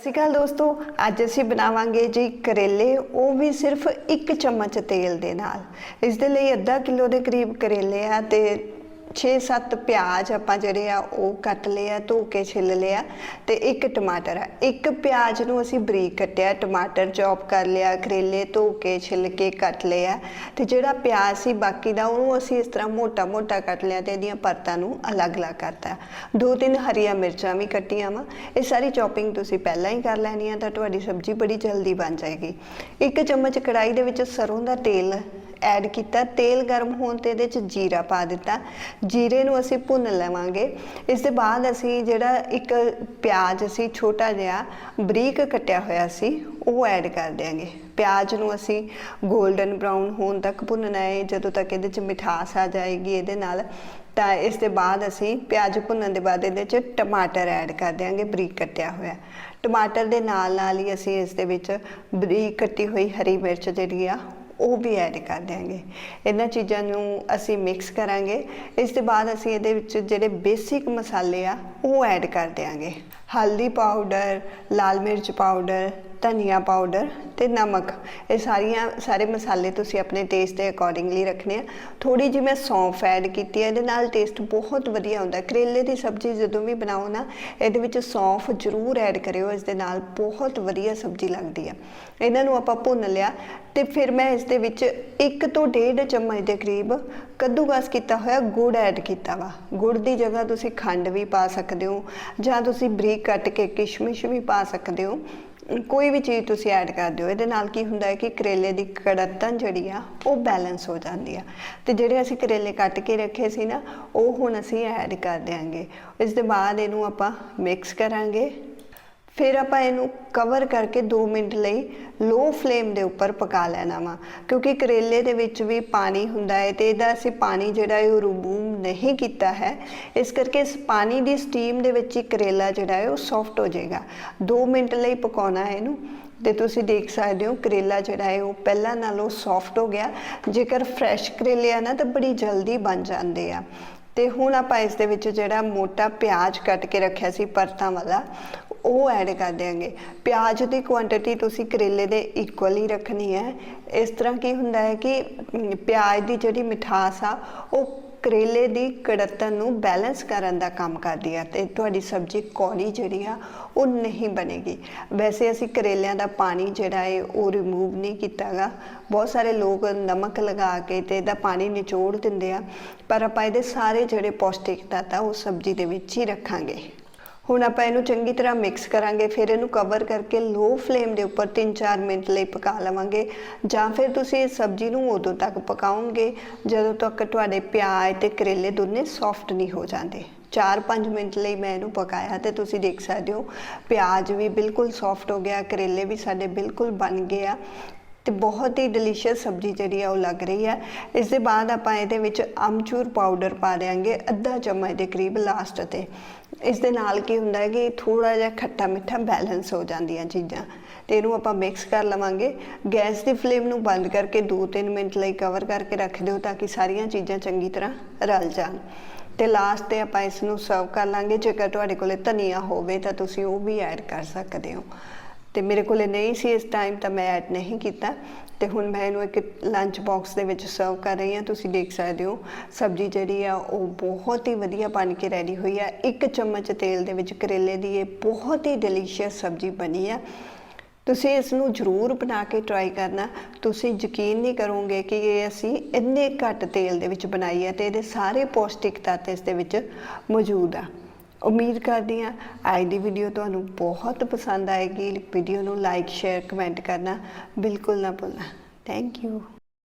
ਸਤਿ ਸ਼੍ਰੀ ਅਕਾਲ ਦੋਸਤੋ, ਅੱਜ ਅਸੀਂ ਬਣਾਵਾਂਗੇ ਜੀ ਕਰੇਲੇ, ਉਹ ਵੀ ਸਿਰਫ 1 ਚਮਚ ਤੇਲ ਦੇ ਨਾਲ। ਇਸ ਦੇ ਲਈ ਅੱਧਾ ਕਿਲੋ ਦੇ ਕਰੀਬ ਕਰੇਲੇ ਆ ਤੇ 6-7 ਪਿਆਜ਼ ਆਪਾਂ ਜਿਹੜੇ ਆ ਉਹ ਕੱਟ ਲਏ ਆ, ਧੋ ਕੇ ਛਿੱਲ ਲਿਆ ਤੇ ਇੱਕ ਟਮਾਟਰ ਆ। ਇੱਕ ਪਿਆਜ਼ ਨੂੰ ਅਸੀਂ ਬਰੀਕ ਕੱਟਿਆ, ਟਮਾਟਰ ਚੌਪ ਕਰ ਲਿਆ, ਕਰੇਲੇ ਧੋ ਕੇ ਛਿੱਲ ਕੇ ਕੱਟ ਲਿਆ ਤੇ ਜਿਹੜਾ ਪਿਆਜ਼ ਸੀ ਬਾਕੀ ਦਾ ਉਹਨੂੰ ਅਸੀਂ ਇਸ ਤਰ੍ਹਾਂ ਮੋਟਾ-ਮੋਟਾ ਕੱਟ ਲਿਆ ਤੇ ਇਹਦੀਆਂ ਪਰਤਾਂ ਨੂੰ ਅਲੱਗ-ਅਲੱਗ ਕਰਤਾ। ਦੋ ਤਿੰਨ ਹਰੀਆਂ ਮਿਰਚਾਂ ਵੀ ਕੱਟੀਆਂ ਵਾ। ਇਹ ਸਾਰੀ ਚੌਪਿੰਗ ਤੁਸੀਂ ਪਹਿਲਾਂ ਹੀ ਕਰ ਲੈਣੀ ਆ ਤਾਂ ਤੁਹਾਡੀ ਸਬਜ਼ੀ ਬੜੀ ਜਲਦੀ ਬਣ ਜਾਏਗੀ। ਇੱਕ ਚਮਚ ਕੜਾਈ ਦੇ ਵਿੱਚ ਸਰੋਂ ਦਾ ਤੇਲ ਐਡ ਕੀਤਾ, ਤੇਲ ਗਰਮ ਹੋਣ ਤੇ ਇਹਦੇ ਚ ਜੀਰਾ ਪਾ ਦਿੱਤਾ। ਜੀਰੇ ਨੂੰ ਅਸੀਂ ਭੁੰਨ ਲਵਾਂਗੇ। ਇਸ ਦੇ ਬਾਅਦ ਅਸੀਂ ਜਿਹੜਾ ਇੱਕ ਪਿਆਜ਼ ਅਸੀਂ ਛੋਟਾ ਜਿਹਾ ਬਰੀਕ ਕੱਟਿਆ ਹੋਇਆ ਸੀ, ਉਹ ਐਡ ਕਰ ਦਿਆਂਗੇ। ਪਿਆਜ਼ ਨੂੰ ਅਸੀਂ 골ਡਨ ਬ੍ਰਾਊਨ ਹੋਣ ਤੱਕ ਭੁੰਨਣਾ ਹੈ ਜਦੋਂ ਤੱਕ ਇਹਦੇ ਚ ਮਿਠਾਸ ਆ ਜਾਏਗੀ ਇਹਦੇ ਨਾਲ, ਤਾਂ ਇਸ ਦੇ ਬਾਅਦ ਅਸੀਂ ਪਿਆਜ਼ ਭੁੰਨਣ ਦੇ ਬਾਅਦ ਇਹਦੇ ਚ ਟਮਾਟਰ ਐਡ ਕਰ ਦਿਆਂਗੇ, ਬਰੀਕ ਕੱਟਿਆ ਹੋਇਆ। ਟਮਾਟਰ ਦੇ ਨਾਲ ਨਾਲ ਹੀ ਅਸੀਂ ਇਸ ਦੇ ਵਿੱਚ ਬਰੀਕ ਕੱਟੀ ਹੋਈ ਹਰੀ ਮਿਰਚ ਜਿਹੜੀ ਆ ਉਹ ਵੀ ਐਡ ਕਰ ਦਿਆਂਗੇ। ਇਹਨਾਂ ਚੀਜ਼ਾਂ ਨੂੰ ਅਸੀਂ ਮਿਕਸ ਕਰਾਂਗੇ। ਇਸ ਤੋਂ ਬਾਅਦ ਅਸੀਂ ਇਹਦੇ ਵਿੱਚ ਜਿਹੜੇ ਬੇਸਿਕ ਮਸਾਲੇ ਆ, ਉਹ ਐਡ ਕਰ ਦਿਆਂਗੇ। ਹਲਦੀ ਪਾਊਡਰ ਲਾਲ ਮਿਰਚ ਪਾਊਡਰ ਧਨੀਆ ਪਾਊਡਰ ਤੇ ਨਮਕ। ਇਹ ਸਾਰੀਆਂ, ਸਾਰੇ ਮਸਾਲੇ ਤੁਸੀਂ ਆਪਣੇ ਟੇਸਟ ਦੇ ਅਕੋਰਡਿੰਗਲੀ ਰੱਖਣੇ ਆ। ਥੋੜੀ ਜਿਹੀ ਮੈਂ ਸੌਂਫ ਐਡ ਕੀਤੀ ਹੈ ਇਹਦੇ ਨਾਲ ਟੇਸਟ ਬਹੁਤ ਵਧੀਆ ਹੁੰਦਾ ਕਰੇਲੇ ਦੀ ਸਬਜ਼ੀ ਜਦੋਂ ਵੀ ਬਣਾਓ ਨਾ, ਇਹਦੇ ਵਿੱਚ ਸੌਂਫ ਜ਼ਰੂਰ ਐਡ ਕਰਿਓ, ਇਸ ਦੇ ਨਾਲ ਬਹੁਤ ਵਧੀਆ ਸਬਜ਼ੀ ਲੱਗਦੀ ਆ। ਇਹਨਾਂ ਨੂੰ ਆਪਾਂ ਭੁੰਨ ਲਿਆ ਤੇ ਫਿਰ ਮੈਂ ਇਸ ਦੇ ਵਿੱਚ 1 ਤੋਂ 1.5 ਚਮਚ ਦੇ ਕਰੀਬ ਕੱਦੂਕਸ ਕੀਤਾ ਹੋਇਆ ਗੁੜ ਐਡ ਕੀਤਾ ਵਾ। ਗੁੜ ਦੀ ਜਗ੍ਹਾ ਤੁਸੀਂ ਖੰਡ ਵੀ ਪਾ ਸਕਦੇ ਹੋ ਜਾਂ ਤੁਸੀਂ ਬਰੀਕ ਕੱਟ ਕੇ ਕਿਸ਼ਮਿਸ਼ ਵੀ ਪਾ ਸਕਦੇ ਹੋ। ਕੋਈ ਵੀ ਚੀਜ਼ ਤੁਸੀਂ ਐਡ ਕਰ ਦਿਓ। ਇਹਦੇ ਨਾਲ ਕੀ ਹੁੰਦਾ ਹੈ ਕਿ ਕਰੇਲੇ ਦੀ ਕੜਤਨ ਜਿਹੜੀ ਆ, ਉਹ ਬੈਲੈਂਸ ਹੋ ਜਾਂਦੀ ਆ। ਤੇ ਜਿਹੜੇ ਅਸੀਂ ਕਰੇਲੇ ਕੱਟ ਕੇ ਰੱਖੇ ਸੀ ਨਾ, ਉਹ ਹੁਣ ਅਸੀਂ ਐਡ ਕਰ ਦਿਆਂਗੇ। ਇਸ ਦੇ ਬਾਅਦ ਇਹਨੂੰ ਆਪਾਂ ਮਿਕਸ ਕਰਾਂਗੇ। ਫਿਰ ਆਪਾਂ ਇਹਨੂੰ ਕਵਰ ਕਰਕੇ 2 ਮਿੰਟ ਲਈ ਲੋ ਫਲੇਮ ਦੇ ਉੱਪਰ ਪਕਾ ਲੈਣਾ ਵਾ, ਕਿਉਂਕਿ ਕਰੇਲੇ ਦੇ ਵਿੱਚ ਵੀ ਪਾਣੀ ਹੁੰਦਾ ਹੈ ਤੇ ਇਹਦਾ ਅਸੀਂ ਪਾਣੀ ਜਿਹੜਾ ਹੈ ਉਹ ਰਿਮੂਵ ਨਹੀਂ ਕੀਤਾ ਹੈ। ਇਸ ਕਰਕੇ ਇਸ ਪਾਣੀ ਦੀ ਸਟੀਮ ਦੇ ਵਿੱਚ ਹੀ ਕਰੇਲਾ ਜਿਹੜਾ ਹੈ ਉਹ ਸੌਫਟ ਹੋ ਜਾਏਗਾ। 2 ਮਿੰਟ ਲਈ ਪਕਾਉਣਾ ਹੈ ਇਹਨੂੰ ਤੇ ਤੁਸੀਂ ਦੇਖ ਸਕਦੇ ਹੋ ਕਰੇਲਾ ਜਿਹੜਾ ਹੈ ਉਹ ਪਹਿਲਾਂ ਨਾਲੋਂ ਸੌਫਟ ਹੋ ਗਿਆ। ਜੇਕਰ ਫਰੈਸ਼ ਕਰੇਲੇ ਆ ਨਾ ਤਾਂ ਬੜੀ ਜਲਦੀ ਬਣ ਜਾਂਦੇ ਆ। ਤੇ ਹੁਣ ਆਪਾਂ ਇਸ ਦੇ ਵਿੱਚ ਜਿਹੜਾ ਮੋਟਾ ਪਿਆਜ਼ ਕੱਟ ਕੇ ਰੱਖਿਆ ਸੀ ਪਰਤਾਂ ਵਾਲਾ ਉਹ ਐਡ ਕਰ ਦਿਆਂਗੇ। ਪਿਆਜ਼ ਦੀ ਕੁਆਂਟੀਟੀ ਤੁਸੀਂ ਕਰੇਲੇ ਦੇ ਇਕੁਅਲ ਹੀ ਰੱਖਣੀ ਹੈ। ਇਸ ਤਰ੍ਹਾਂ ਕੀ ਹੁੰਦਾ ਹੈ ਕਿ ਪਿਆਜ਼ ਦੀ ਜਿਹੜੀ ਮਿਠਾਸ ਆ, ਉਹ ਕਰੇਲੇ ਦੀ ਕੜਤਨ ਨੂੰ ਬੈਲੈਂਸ ਕਰਨ ਦਾ ਕੰਮ ਕਰਦੀ ਆ ਤੇ ਤੁਹਾਡੀ ਸਬਜ਼ੀ ਕੌੜੀ ਜਿਹੜੀ ਆ, ਉਹ ਨਹੀਂ ਬਣੇਗੀ। ਵੈਸੇ ਅਸੀਂ ਕਰੇਲਿਆਂ ਦਾ ਪਾਣੀ ਜਿਹੜਾ ਹੈ ਉਹ ਰਿਮੂਵ ਨਹੀਂ ਕੀਤਾਗਾ। ਬਹੁਤ ਸਾਰੇ ਲੋਕ ਨਮਕ ਲਗਾ ਕੇ ਤੇ ਇਹਦਾ ਪਾਣੀ ਨਿਚੋੜ ਦਿੰਦੇ ਆ। ਪਰ ਆਪਾਂ ਇਹਦੇ ਸਾਰੇ ਜਿਹੜੇ ਪੌਸ਼ਟਿਕ ਤੱਤ ਆ, ਉਹ ਸਬਜ਼ੀ ਦੇ ਵਿੱਚ ਹੀ ਰੱਖਾਂਗੇ। ਹੁਣ ਆਪਾਂ ਇਹਨੂੰ ਚੰਗੀ ਤਰ੍ਹਾਂ ਮਿਕਸ ਕਰਾਂਗੇ, ਫਿਰ ਇਹਨੂੰ ਕਵਰ ਕਰਕੇ ਲੋ ਫਲੇਮ ਦੇ ਉੱਪਰ 3-4 ਮਿੰਟ ਲਈ ਪਕਾ ਲਵਾਂਗੇ। ਜਾਂ ਫਿਰ ਤੁਸੀਂ ਸਬਜ਼ੀ ਨੂੰ ਉਦੋਂ ਤੱਕ ਪਕਾਓਗੇ, ਜਦੋਂ ਤੱਕ ਤੁਹਾਡੇ ਪਿਆਜ਼ ਤੇ ਕਰੇਲੇ ਦੋਨੇ ਸੌਫਟ ਨਹੀਂ ਹੋ ਜਾਂਦੇ। 4-5 ਮਿੰਟ ਲਈ ਮੈਂ ਇਹਨੂੰ ਪਕਾਇਆ ਤੇ ਤੁਸੀਂ ਦੇਖ ਸਕਦੇ ਹੋ, ਪਿਆਜ਼ ਵੀ ਬਿਲਕੁਲ ਸੌਫਟ ਹੋ ਗਿਆ, ਕਰੇਲੇ ਵੀ ਸਾਡੇ ਬਿਲਕੁਲ ਬਣ ਗਏ ਆ। ਤੇ ਬਹੁਤ ਹੀ ਡਿਲੀਸ਼ੀਅਸ ਸਬਜ਼ੀ ਜਿਹੜੀ ਆ ਉਹ ਲੱਗ ਰਹੀ ਹੈ। ਇਸ ਦੇ ਬਾਅਦ ਆਪਾਂ ਇਹਦੇ ਵਿੱਚ ਅਮਚੂਰ ਪਾਊਡਰ ਪਾ ਦੇਾਂਗੇ ਅੱਧਾ ਚਮਚ ਦੇ ਕਰੀਬ ਲਾਸਟ ਤੇ। ਇਸ ਦੇ ਨਾਲ ਕੀ ਹੁੰਦਾ ਹੈ ਕਿ ਥੋੜਾ ਜਿਹਾ ਖੱਟਾ ਮਿੱਠਾ ਬੈਲੈਂਸ ਹੋ ਜਾਂਦੀਆਂ ਚੀਜ਼ਾਂ। ਤੇ ਇਹਨੂੰ ਆਪਾਂ ਮਿਕਸ ਕਰ ਲਵਾਂਗੇ। ਗੈਸ ਦੀ ਫਲੇਮ ਨੂੰ ਬੰਦ ਕਰਕੇ 2-3 ਮਿੰਟ ਲਈ ਕਵਰ ਕਰਕੇ ਰੱਖ ਦਿਓ ਤਾਂ ਕਿ ਸਾਰੀਆਂ ਚੀਜ਼ਾਂ ਚੰਗੀ ਤਰ੍ਹਾਂ ਰਲ ਜਾਣ। ਤੇ ਲਾਸਟ ਤੇ ਆਪਾਂ ਇਸ ਨੂੰ ਸਰਵ ਕਰ ਲਾਂਗੇ। ਜੇਕਰ ਤੁਹਾਡੇ ਕੋਲੇ ਧਨੀਆ ਹੋਵੇ ਤਾਂ ਤੁਸੀਂ ਉਹ ਵੀ ਐਡ ਕਰ ਸਕਦੇ ਹੋ। ਤੇ ਮੇਰੇ ਕੋਲੇ ਨਹੀਂ ਸੀ ਇਸ ਟਾਈਮ ਤਾਂ ਮੈਂ ਐਡ ਨਹੀਂ ਕੀਤਾ। ਤੇ ਹੁਣ ਮੈਂ ਇਹਨੂੰ ਇੱਕ ਲੰਚ ਬਾਕਸ ਦੇ ਵਿੱਚ ਸਰਵ ਕਰ ਰਹੀ ਹਾਂ। ਤੁਸੀਂ ਦੇਖ ਸਕਦੇ ਹੋ, ਸਬਜ਼ੀ ਜਿਹੜੀ ਆ, ਉਹ ਬਹੁਤ ਹੀ ਵਧੀਆ ਬਣ ਕੇ ਰੈਡੀ ਹੋਈ ਆ। ਇੱਕ ਚਮਚ ਤੇਲ ਦੇ ਵਿੱਚ ਕਰੇਲੇ ਦੀ ਇਹ ਬਹੁਤ ਹੀ ਡਿਲੀਸ਼ੀਅਸ ਸਬਜ਼ੀ ਬਣੀ ਆ। ਤੁਸੀਂ ਇਸ ਨੂੰ ਜ਼ਰੂਰ ਬਣਾ ਕੇ ਟਰਾਈ ਕਰਨਾ। ਤੁਸੀਂ ਯਕੀਨ ਨਹੀਂ ਕਰੋਗੇ ਕਿ ਇਹ ਅਸੀਂ ਇੰਨੇ ਘੱਟ ਤੇਲ ਦੇ ਵਿੱਚ ਬਣਾਈ ਹੈ ਤੇ ਇਹਦੇ ਸਾਰੇ ਪੌਸ਼ਟਿਕ ਤੱਤ ਇਸ ਦੇ ਵਿੱਚ ਮੌਜੂਦ ਆ। ਉਮੀਦ ਕਰਦੀ ਹਾਂ ਅੱਜ ਦੀ ਵੀਡੀਓ ਤੁਹਾਨੂੰ ਬਹੁਤ ਪਸੰਦ ਆਏਗੀ। ਵੀਡੀਓ ਨੂੰ ਲਾਈਕ ਸ਼ੇਅਰ ਕਮੈਂਟ ਕਰਨਾ ਬਿਲਕੁਲ ਨਾ ਭੁੱਲਣਾ। Thank you